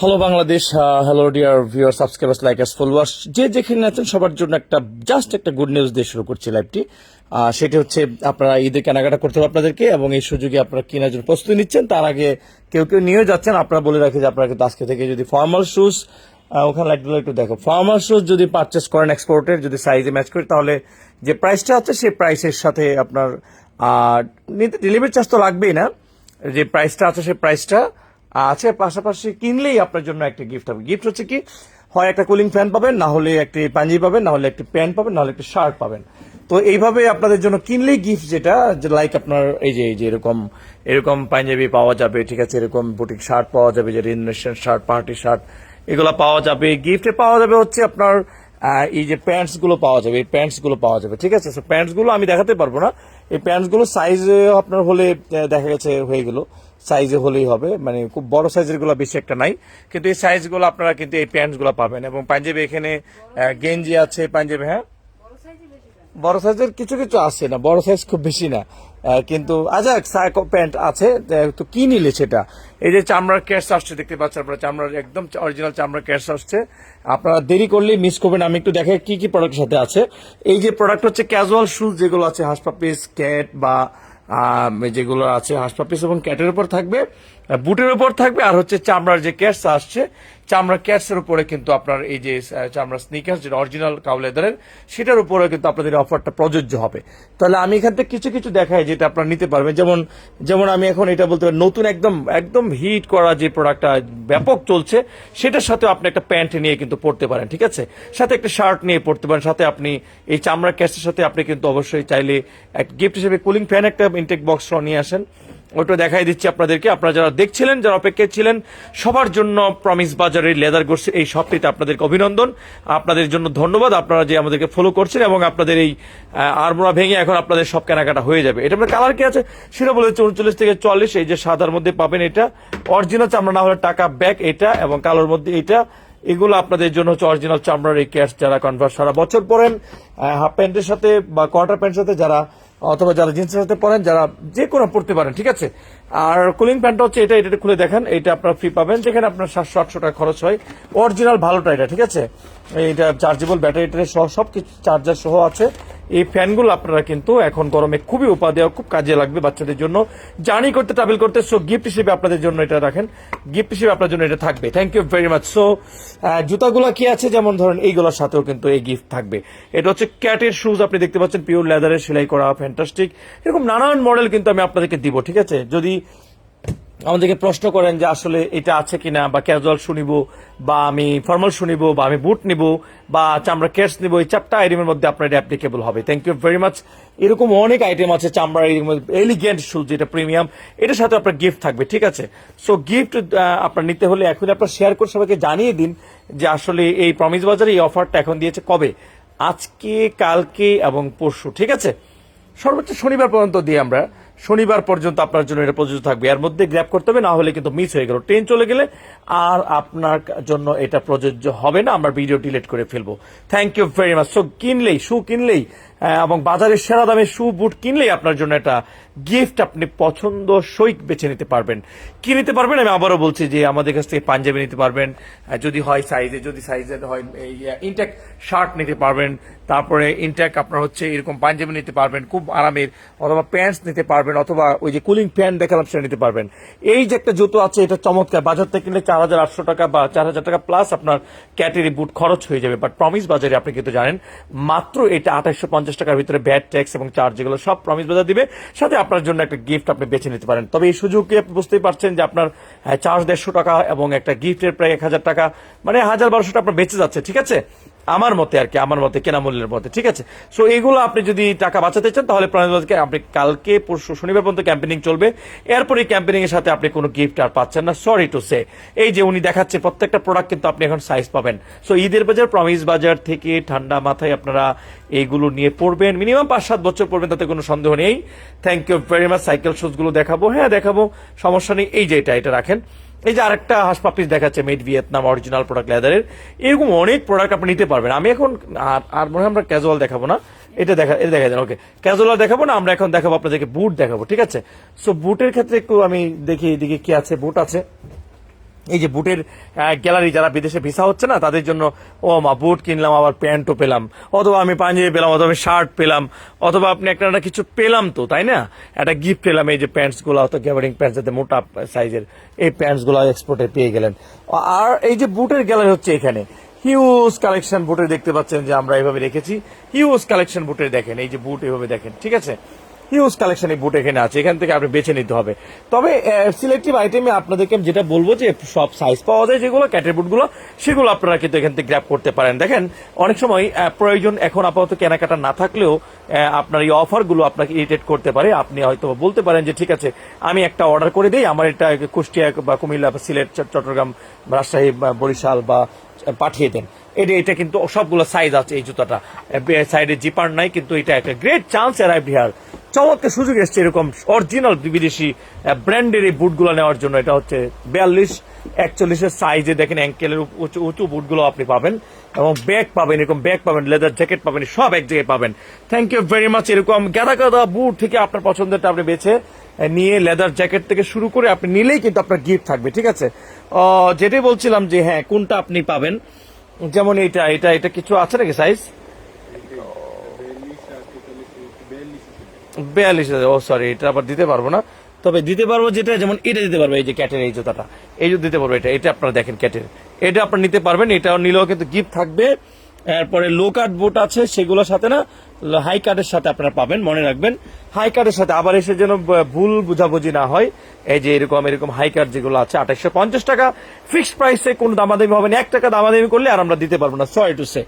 Hello Bangladesh hello dear viewer subscribers likers followers যে যেখানে আছেন, সবার জন্য একটা জাস্ট একটা গুড নিউজ দিয়ে শুরু করছি লাইভটি সেটি হচ্ছে আপনারা ঈদের কেনাকাটা করতে হবে আপনাদেরকে এবং এই সুযোগে আপনারা কেনার জন্য প্রস্তুতি নিচ্ছেন। তার আগে কেউ কেউ নিয়েও যাচ্ছেন। আপনারা বলে রাখি যে আপনারা কিন্তু আজকে থেকে যদি ফর্মাল শুজ ওখানে লাইটগুলো একটু দেখো। ফর্মাল শুজ যদি পারচেস করেন এক্সপোর্টের যদি সাইজে ম্যাচ করে, তাহলে যে প্রাইসটা আছে, সেই প্রাইসের সাথে আপনার ডেলিভারি চার্জ তো লাগবেই না। যে প্রাইসটা আছে, সেই প্রাইসটা আছে, পাশাপাশি কিনলেই আপনার জন্য একটা গিফট হবে। গিফট হচ্ছে কি? হয় একটা কুলিং ফ্যান পাবেন, না হলে একটি পাঞ্জাবি পাবেন, না হলে একটি প্যান্ট পাবেন, না হলে একটি শার্ট পাবেন। তো এইভাবে আপনাদের জন্য কিনলেই গিফট যেটা লাইক আপনার এই যে এই যে এরকম এরকম পাঞ্জাবি পাওয়া যাবে, ঠিক আছে, এরকম বুটিক শার্ট পাওয়া যাবে, যে ইন্ডাস্ট্রিয়াল শার্ট পার্টি শার্ট এগুলো পাওয়া যাবে। গিফটে পাওয়া যাবে হচ্ছে আপনার এই যে প্যান্টসগুলো পাওয়া যাবে, এই প্যান্টসগুলো পাওয়া যাবে, ঠিক আছে? প্যান্টসগুলো আমি দেখাতে পারব না। এই প্যান্টসগুলো সাইজ আপনার হলে দেখা গেছে, হয়ে গেল। সাইজে হলেই হবে মানে খুব বড় সাইজেরগুলো বেশি একটা নাই। কিন্তু এই সাইজগুলো আপনারা কিন্তু এই প্যান্টসগুলো পাবেন। এবং পাঞ্জাবি এখানে গেঞ্জি আছে, পাঞ্জাবি হ্যাঁ? বড় সাইজের কিছু কিছু আছে না, বড় সাইজ খুব বেশি না। কিন্তু আচ্ছা সাইকো প্যান্ট আছে তো কি নিলে সেটা? এই যে চামড়ার ক্যাশ আসছে, দেখতে পাচ্ছেন আপনারা, চামড়ার একদম অরিজিনাল চামড়ার ক্যাশ আসছে। আপনারা দেরি করলে মিস করবেন, আমি একটু দেখে কি কি প্রোডাক্টের সাথে আছে। এই যে প্রোডাক্ট হচ্ছে ক্যাজুয়াল শুজ যেগুলো আছে হাসপাপিস ক্যাট বা যেগুলো আছে হাসপাপিস এবং ক্যাটের উপর থাকবে বুটের উপর থাকবে আর হচ্ছে চামড়ার যে ক্যাটস আসছে চামড়ার ক্যাটসের উপরে কিন্তু আপনার এই যে আহ, চামড়ার স্নিকার্স যেটা অরিজিনাল কাউ লেদারের সেটার উপরে কিন্তু আপনাদের অফারটা প্রযোজ্য হবে। তাহলে আমি এখান থেকে কিছু কিছু দেখাই যেটা আপনারা নিতে পারবেন। যেমন যেমন আমি এখন এটা বলতে পারি নতুন একদম একদম হিট করা যে প্রোডাক্টটা ব্যাপক চলছে সেটার সাথে আপনি একটা প্যান্ট নিয়ে কিন্তু পড়তে পারেন ঠিক আছে? সাথে একটা শার্ট নিয়ে পড়তে পারেন সাথে আপনি এই চামড়ার ক্যাসের সাথে আপনি কিন্তু অবশ্যই চাইলে এক গিফট হিসেবে কুলিং ফ্যান একটা ইনটেক বক্স র নিয়ে আসেন। ওটা দেখাই দিচ্ছি আপনাদেরকে। আপনারা যারা দেখছিলেন যারা অপেক্ষায় ছিলেন সবার জন্য প্রমিস বাজারের লেদার গোর্স এই শপটিতে আপনাদেরকে অভিনন্দন। আপনাদের জন্য ধন্যবাদ। আপনারা যে আমাদেরকে ফলো করছেন এবং আপনাদের এই আহ, আড়মোড়া ভেঙে এখন আপনাদের সব কেনাকাটা হয়ে যাবে। এটা আপনার কালার কি আছে? সেটা বলেছে উনচল্লিশ থেকে চল্লিশ এই যে সাদার মধ্যে পাবেন এটা। অরিজিনাল চামড়া না হলে টাকা ব্যাক এটা এবং কালোর মধ্যে এটা। এগুলো আপনাদের জন্য হচ্ছে অরিজিনাল চামড়ার এই ক্যাশ যারা কনভার্স সারা বছর পরেন হাফ প্যান্টের সাথে বা কোয়ার্টার প্যান্টের সাথে যারা অথবা যারা জিন্সের সাথে পরেন, যারা যে কোনো পড়তে পারেন, ঠিক আছে? আর কুলিং প্যান্টটা হচ্ছে এটা এটা খুলে দেখেন, এটা আপনার ফ্রি পাবেন, যেখানে আপনার সাতশো আটশো টাকা খরচ হয়। অরিজিনাল ভালোটা এটা, ঠিক আছে? এটা চার্জেবল ব্যাটারি সহ সব কিছু চার্জার সহ আছে। এই ফ্যানগুলো আপনারা কিন্তু এখন গরমে খুবই উপাদেয়, খুব কাজে লাগবে বাচ্চাদের জন্য। জার্নি করতে, ট্রাভেল করতে সো গিফট হিসেবে আপনাদের জন্য এটা রাখেন। গিফট হিসেবে আপনার জন্য এটা থাকবে। Thank you very much so জুতাগুলো কি আছে? যেমন ধরেন এইগুলোর সাথেও কিন্তু এই গিফট থাকবে। এটা হচ্ছে ক্যাটের শুজ আপনি দেখতে পাচ্ছেন পিওর লেদারের সেলাই করা ফ্যান্টাস্টিক এরকম নানান মডেল কিন্তু আমি আপনাদেরকে দিব, ঠিক আছে? যদি আমাদেরকে প্রশ্ন করেন যে আসলে এটা আছে কিনা, বা ক্যাজুয়াল শুনিব, বা আমি ফর্মাল শুনিব, বা আমি বুট নিব, বা চামড়া কেটস নিব, এই চারটা আইটেমের মধ্যে আপনার অ্যাপ্লিকেবল হবে। থ্যাংক ইউ ভেরি মাচ এরকম অনেক আইটেম আছে চামড়ার এলিগেন্ট শুজ যেটা প্রিমিয়াম এটার সাথে আপনার গিফট থাকবে, ঠিক আছে? সো গিফট আপনার নিতে হলে এখন আপনার শেয়ার করে সবাইকে জানিয়ে দিন যে আসলে এই প্রমিস বাজারে এই অফারটা এখন দিয়েছে কবে? আজকে, কালকে এবং পরশু, ঠিক আছে? সর্বোচ্চ শনিবার পর্যন্ত দিই আমরা। শনিবার পর্যন্ত আপনার জন্য এটা প্রযোজ্য থাকবে। এর মধ্যে গ্র্যাপ করতে হবে, না হলে কিন্তু মিস হয়ে গেল। ট্রেন চলে গেলে আর আপনার জন্য এটা প্রযোজ্য হবে না। আমরা ভিডিও ডিলিট করে ফেলব। Thank you very much so কিনলেই শু কিনলেই এবং বাজারের সেরা দামে শু বুট কিনলেই আপনার জন্য একটা গিফট আপনি পছন্দ সই বেছে নিতে পারবেন। কি নিতে পারবেন? আমি আবারও বলছি যে আমাদের কাছ থেকে পাঞ্জাবি নিতে পারবেন যদি হয় সাইজে যদি সাইজের হয় ইনটেক শার্ট নিতে পারবেন, তারপরে ইনটেক আপনার হচ্ছে এরকম পাঞ্জাবি নিতে পারবেন, খুব আরামের, অথবা প্যান্টস নিতে পারবেন, অথবা ওই যে কুলিং ফ্যান দেখালাম সেটা নিতে পারবেন। এই যে একটা জুতো আছে, এটা চমৎকার। বাজার থেকে কিনলে চার হাজার আটশো টাকা বা চার হাজার টাকা প্লাস আপনার ক্যাটেরি বুট খরচ হয়ে যাবে। বাট প্রমিস বাজারে আপনি কিন্তু জানেন, মাত্র এটা আঠাশশো পঞ্চাশ টাকার ভিতরে ব্যাট ট্যাক্স এবং চার্জ যেগুলো সব প্রমিস বাজার দিবে। সাথে আপনার জন্য একটা গিফট আপনি বেছে নিতে পারেন। তবে এই সুযোগে আপনি বুঝতেই পারছেন যে আপনার চার্জ দেড়শো টাকা এবং একটা গিফটের প্রায় এক হাজার টাকা মানে হাজার বারোশো টাকা আপনার বেঁচে যাচ্ছে, ঠিক আছে? আমার মতে আর কি, আমার মতে কেনা মূল্যের মতে, ঠিক আছে? সো এগুলো আপনি যদি টাকা বাঁচাতে চান, তাহলে প্রাণীবাজারকে আপনি কালকে, পরশু, শনিবার পর্যন্ত ক্যাম্পেনিং চলবে। এরপরে ক্যাম্পেনিং এর সাথে আপনি কোনো গিফট আর পাচ্ছেন না সরি টু সে এই যে উনি দেখাচ্ছে, প্রত্যেকটা প্রোডাক্ট কিন্তু আপনি এখন সাইজ পাবেন। সো ঈদের বাজার প্রমিস বাজার থেকে ঠান্ডা মাথায় আপনারা এইগুলো নিয়ে পড়বেন। মিনিমাম পাঁচ, সাত বছর পড়বেন, তাতে কোনো সন্দেহ নেই। Thank you very much cycle শুজগুলো দেখাবো। হ্যাঁ দেখাবো, সমস্যা নেই। এই যে এটা এটা রাখেন। এই যে আরেকটা হাসপাপিস দেখাচ্ছে মেড ভিয়েতনাম অরিজিনাল প্রোডাক্ট লেদারের এরকম অনেক প্রোডাক্ট আপনি নিতে পারবেন। আমি এখন আর আর মনে হয় আমরা ক্যাজুয়াল দেখাবো না। এটা দেখা এটা দেখা যান ওকে ক্যাজুয়াল দেখাবো না, আমরা এখন দেখাবো আপনাদেরকে বুট দেখাবো, ঠিক আছে? সো বুটের ক্ষেত্রে একটু আমি দেখি, এদিকে কি আছে বুট আছে। এই যে বুটের গ্যালারি যারা বিদেশে ভিসা হচ্ছে না, তাদের জন্য, ও মা, বুট কিনলাম, আবার প্যান্টও পেলাম। অথবা আমি পাঞ্জাবি পেলাম, অথবা আমি শার্ট পেলাম। অথবা আপনি একটা না কিছু পেলাম তো, তাই না? একটা গিফট পেলাম, এই যে প্যান্টসগুলো অথবা গ্যাবারিং প্যান্টস যাতে মোটা সাইজের এই প্যান্টসগুলো এক্সপোর্টে পেয়ে গেলেন। আর এই যে বুটের গ্যালারি হচ্ছে এখানে। হিউজ কালেকশন বুটের দেখতে পাচ্ছেন যে আমরা এইভাবে রেখেছি। হিউজ কালেকশন বুটের দেখেন, এই যে বুট এইভাবে দেখেন, ঠিক আছে? হিউজ কালেকশন এই বুট এখানে আছে, এখান থেকে আপনি বেছে নিতে হবে। তবে সিলেক্টিভ আইটেমে আপনাদেরকে আমি যেটা বলব যে, সব সাইজ পাওয়া যায় যেগুলো ক্যাটের বুটগুলো সেগুলো আপনারা কিন্তু এখান থেকে গ্র্যাপ করতে পারেন। দেখেন, অনেক সময় প্রয়োজন এখন আপাতত কেনাকাটা না থাকলেও আপনার এই অফারগুলো আপনাকে ইরিটেট করতে পারে। আপনি হয়তো বলতে পারেন যে, ঠিক আছে, আমি একটা অর্ডার করে দিই। আমার এটা কুষ্টিয়া বা কুমিল্লা বা সিলেট, চট্টগ্রাম রাজশাহী বরিশাল বা পাঠিয়ে দেন। এটা এটা কিন্তু সবগুলো সাইজ আছে এই জুতাটা। সাইডে জিপার নাই, কিন্তু এটা একটা গ্রেট চান্স অ্যারাইভ হিয়ার চমৎকার সুযোগ এসছে এরকম অরিজিনাল বিদেশি ব্র্যান্ডের এই বুটগুলো নেওয়ার জন্য। এটা হচ্ছে বিয়াল্লিশ, একচল্লিশের সাইজে দেখেন অ্যাঙ্কেলের উঁচু উঁচু বুটগুলো আপনি পাবেন। এবং ব্যাগ পাবেন, এরকম ব্যাগ পাবেন লেদার জ্যাকেট পাবেন, সব এক জায়গায় পাবেন। থ্যাংক ইউ ভেরি মাচ এরকম গাদা গাদা বুট থেকে আপনার পছন্দেরটা আপনি বেছে নিয়ে লেদার জ্যাকেট থেকে শুরু করে আপনি নিলেই কিন্তু আপনার গিফট থাকবে, ঠিক আছে? যেটাই বলছিলাম যে হ্যাঁ কোনটা আপনি পাবেন? যেমন এটা এটা এটা কিছু আছে নাকি সাইজ বিয়াল্লিশ ও সরি এটা আবার দিতে পারব না। তবে দিতে পারব যেটা, যেমন এটা দিতে পারব, এই যে ক্যাটের এই জুতাটা। এই জুতো দিতে পারব এটা এটা আপনারা দেখেন ক্যাটের এটা আপনারা নিতে পারবেন এটা নিলেও কিন্তু গিফট থাকবে। এরপরে লো বোট বুট আছে, সেগুলোর সাথে না হাই কার্ডের সাথে আপনারা পাবেন, মনে রাখবেন। হাই কার্ডের সাথে আবার এসে যেন ভুল বুঝাবুঝি না হয়, এই যে এরকম এরকম হাই কার্ড যেগুলো আছে আঠাশশো পঞ্চাশ টাকা। ফিক্সড প্রাইসে কোনো দামাদামি হবে না, এক টাকা দামাদামি করলে আর আমরা দিতে পারব না সরি টু সে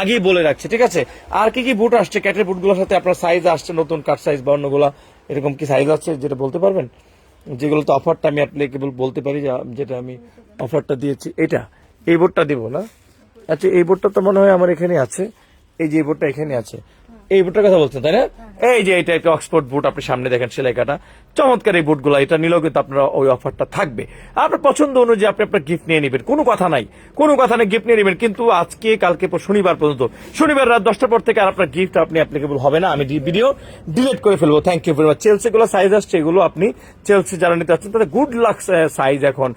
আগেই বলে রাখছি, ঠিক আছে? আর কি কি বুট আসছে ক্যাটের বুটগুলোর সাথে আপনার সাইজ আসছে, নতুন কাট সাইজ বা এরকম কি সাইজ আছে যেটা বলতে পারবেন? যেগুলো তো অফারটা আমি অ্যাপ্লিকেবল বলতে পারি যেটা আমি অফারটা দিয়েছি, এটা। এই বোর্ডটা দিব না। আচ্ছা এই বোর্ডটা তো মনে হয় আমার এখানে আছে। এই যে বোর্ডটা এখানে আছে। এই বুটটার কথা বলছেন তাই না? এই যে এটা একটা অক্সফোর্ড বুট আপনি সামনে দেখেন সেলাই কাটা। চমৎকার এই বুটগুলো এটা নিলেও কিন্তু আপনার ওই অফারটা থাকবে। আপনার পছন্দ অনুযায়ী আপনি আপনার গিফট নিয়ে নেবেন কোনো কথা নাই। কোনো কথা নেই গিফট নিয়ে নেবেন কিন্তু আজকে কালকে শনিবার পর্যন্ত। শনিবার রাত দশটার পর থেকে আর আপনার গিফট আপনি অ্যাপ্লিকেবল হবে না। আমি ভিডিও ডিলিট করে ফেলব। Thank you very much Chelsea গুলো সাইজ আসছে এগুলো আপনি চেলসি যারা নিতে চাচ্ছেন তাদের গুড লাক সাইজ এখন।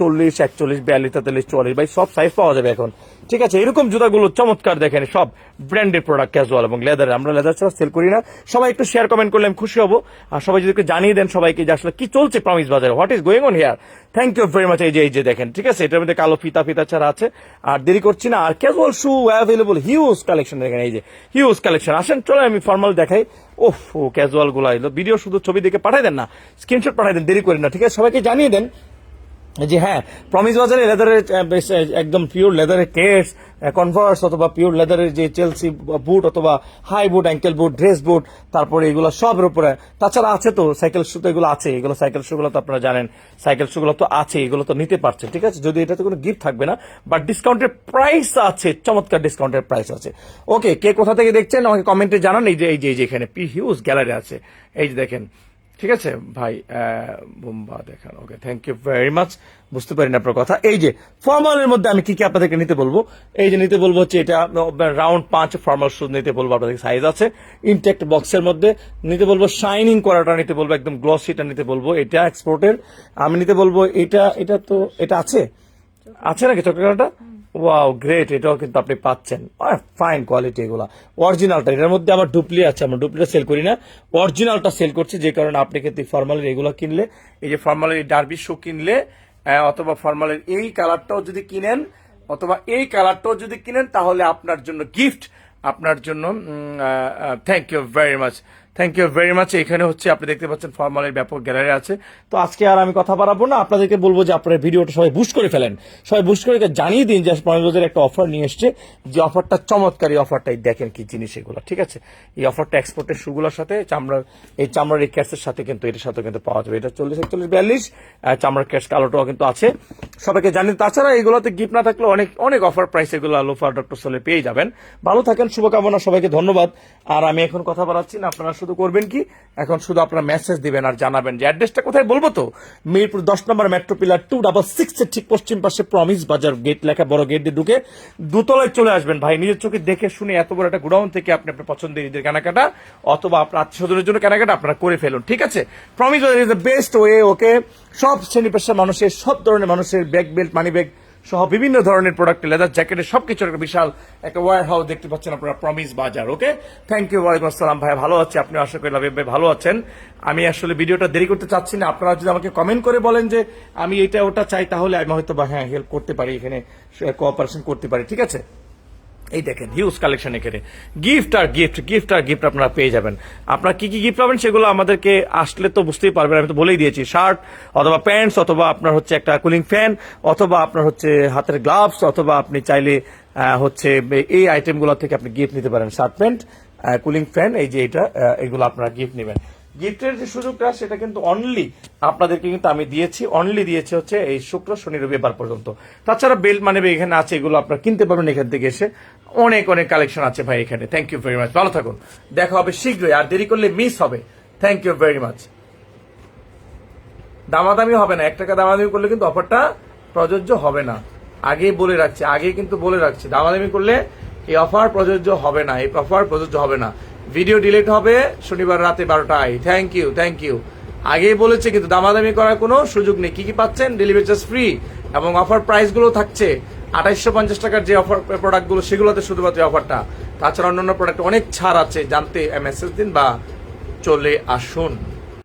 চল্লিশ, একচল্লিশ, বিয়াল্লিশ, তেতাল্লিশ, চুয়াল্লিশ, ভাই, সব সাইজ পাওয়া যাবে এখন। ঠিক আছে, এরকম জুতাগুলো চমৎকার দেখেন, সব ব্র্যান্ডেড প্রোডাক্ট ক্যাজুয়াল এবং লেদার আমরা লেদার ছাড়া সেল করি না। সবাই একটু শেয়ার কমেন্ট করলে আমি খুশি হব। আর সবাই যদি জানিয়ে দেন সবাইকে যে আসলে কি চলছে প্রমিস বাজারে। What is going on here thank you very much এই যে এই যে দেখেন, ঠিক আছে? এটার মধ্যে কালো ফিতা ফিতা ছাড়া আছে। আর দেরি করছি না। আর casual shoe available huge collection দেখেন, এই যে হিউজ কালেকশন আসেন চলে আমি ফর্মাল দেখাই। ওফ ক্যাজুয়ালগুলো ভিডিও শুধু ছবি দেখে পাঠাই দেন না স্ক্রিনশট পাঠাই দেন, দেরি করেন না, ঠিক আছে? সবাইকে জানিয়ে দেন যে হ্যাঁ প্রমিস বাজারে লেদারের একদম পিওর লেদারের কেস কনভার্স অথবা পিওর লেদারের যে চেলসি বুট অথবা high boot ankle boot dress boot তারপরে এগুলো সবের উপরে, তাছাড়া আছে তো সাইকেল শু তো এগুলো আছে, এগুলো সাইকেল শুগুলো তো আপনারা জানেন সাইকেল শুগুলো তো আছে, এগুলো তো নিতে পারছেন, ঠিক আছে? যদি এটাতে কোনো গিফট থাকবে না বাট ডিসকাউন্টের প্রাইস আছে, চমৎকার ডিসকাউন্টের প্রাইস আছে। ওকে কে কোথা থেকে দেখছেন আমাকে কমেন্টে জানান, এই যে এই যে এখানে পি হিউজ গ্যালারি আছে, এই যে দেখেন ঠিক আছে, ভাই বোম্বা দেখান okay thank you very much বুঝতে পারি না আপনার কথা। এই যে ফর্মালের মধ্যে আমি কি কি আপনাদেরকে নিতে বলব? এই যে নিতে বলব হচ্ছে এটা রাউন্ড পাঁচ ফর্মাল শুজ নিতে বলব, আপনাদের সাইজ আছে। ইনটেক্ট বক্সের মধ্যে নিতে বলব শাইনিং করাটা নিতে বলব, একদম গ্লসিটা নিতে বলব, এটা এক্সপোর্টের আমি নিতে বলব, এটা এটা তো, এটা আছে? আছে নাকি চক্রাটা ওয়াও গ্রেট এটাও কিন্তু আপনি পাচ্ছেন। ফাইন কোয়ালিটি এগুলো। অরিজিনালটা এটার মধ্যে আমার ডুপ্লি আছে, আমরা ডুপ্লিটা সেল করি না। অরিজিনালটা সেল করছি, যে কারণে আপনি কিন্তু ফর্মালের এগুলো কিনলে, এই যে ফর্মালের ডার্বি শু কিনলে অথবা ফর্মালের এই কালারটাও যদি কিনেন, অথবা এই কালারটাও যদি কিনেন, তাহলে আপনার জন্য গিফট আপনার জন্য thank you very much thank you very much এখানে হচ্ছে আপনি দেখতে পাচ্ছেন ফর্মালের ব্যাপক গ্যালারি আছে। তো আজকে আর আমি কথা বাড়াবো না। আপনাদেরকে বলব যে আপনার ভিডিওটা সবাই বুস্ট করে ফেলেন। সবাই বুস্ট করে জানিয়ে দিন যে বাজারের একটা অফার নিয়ে এসছে। যে অফারটা চমৎকার এই অফারটাই দেখেন কি জিনিস এগুলো, ঠিক আছে? এই অফারটা এক্সপোর্টের শুগুলোর সাথে চামড়ার এই চামড়ার এই ক্যাশের সাথে কিন্তু, এটার সাথে কিন্তু পাওয়া যাবে। এটা চল্লিশ, একচল্লিশ, বিয়াল্লিশ চামড়ার ক্যাশ কালোটাও কিন্তু আছে। সবাইকে জানি তাছাড়া এগুলোতে গিফট না থাকলে অনেক অনেক অফার প্রাইস এগুলো লোফার ডক্টর সোলে পেয়ে যাবেন। ভালো থাকেন, শুভকামনা, সবাইকে ধন্যবাদ। আর আমি এখন কথা বলাচ্ছি না। আপনারা শুধু করবেন কি? এখন শুধু আপনারা মেসেজ দিবেন আর জানাবেন যে অ্যাড্রেসটা কোথায় বলব তো? মিরপুর দশ number metro pillar two double six এর ঠিক পশ্চিম পাশে প্রমিস বাজার গেট লেখা, বড় গেট দিয়ে ঢুকে দুতলায় চলে আসবেন। ভাই, নিজের চোখে দেখে শুনে এত বড় একটা গোডাউন থেকে আপনি আপনার পছন্দের ঈদের কেনাকাটা অথবা আপনার আত্মীয় জন্য কেনাকাটা আপনারা করে ফেলুন, ঠিক আছে? প্রমিস বাজার is the best way okay সব শ্রেণি পেশার মানুষের, সব ধরনের মানুষের ব্যাগ বেল্ট মানি ব্যাগ সহ বিভিন্ন ধরনের প্রোডাক্ট লেদার জ্যাকেটের সবকিছুর একটা বিশাল একটা ওয়ার হাউস দেখতে পাচ্ছেন আপনারা প্রমিস বাজার ওকে থ্যাংক ইউ ওয়ালাইকুম আসসালাম। ভাই, ভালো আছে? আপনি আশা করি ভাই ভালো আছেন। আমি আসলে ভিডিওটা দেরি করতে চাচ্ছি না। আপনারা যদি আমাকে কমেন্ট করে বলেন যে আমি এটা, ওটা চাই, তাহলে আমি হয়তো বা হ্যাঁ হেল্প করতে পারি, এখানে কোঅপারেশন করতে পারি, ঠিক আছে? এই দেখেন হিউজ কালেকশন এখানে। গিফট আর গিফট গিফট আর গিফট আপনারা পেয়ে যাবেন। আপনারা কি কি গিফট পাবেন সেগুলো আমাদেরকে আসলে তো বুঝতেই পারবেন, আমি তো বলেই দিয়েছি শার্ট অথবা প্যান্টস অথবা আপনার হচ্ছে একটা কুলিং ফ্যান অথবা আপনার হচ্ছে হাতের গ্লাভস অথবা আপনি চাইলে হচ্ছে এই আইটেমগুলো থেকে আপনি গিফট নিতে পারেন। শার্ট প্যান্ট কুলিং ফ্যান এই যে এটা এগুলো আপনারা গিফট নেবেন। গিফটের যে সুযোগটা, সেটা কিন্তু অনলি আপনাদেরকে কিন্তু আমি দিয়েছি। অনলি দিয়েছি হচ্ছে এই শুক্র, শনি রবিবার পর্যন্ত। তাছাড়া বেল্ট মানে এখানে আছে, এগুলো আপনারা কিনতে পারবেন এখান থেকে এসে। অনেক অনেক কালেকশন আছে ভাই এখানে। থ্যাংক ইউ ভেরি মাচ ভালো থাকুন। দেখা হবে শীঘ্রই, আর দেরি করলে মিস হবে। থ্যাংক ইউ ভেরি মাচ দামাদামি হবে না। এক টাকা দামাদামি করলে কিন্তু অফারটা প্রযোজ্য হবে না। আগেই বলে রাখছি, আগেই কিন্তু বলে রাখছি। দামাদামি করলে এই অফার প্রযোজ্য হবে না। এই অফার প্রযোজ্য হবে না। ভিডিও ডিলিট হবে, শনিবার রাতে বারোটায়। থ্যাংক ইউ থ্যাংক ইউ আগেই বলেছে, কিন্তু দামাদামি করার কোনো সুযোগ নেই। কি কি পাচ্ছেন? ডেলিভারি চার্জ ফ্রি এবং অফার প্রাইসগুলো থাকছে। আঠাইশশো পঞ্চাশ টাকার যে অফার প্রোডাক্টগুলো সেগুলোতে শুধুমাত্র অফারটা তাছাড়া অন্যান্য প্রোডাক্ট অনেক ছাড় আছে। জানতে মেসেজ দিন বা চলে আসুন।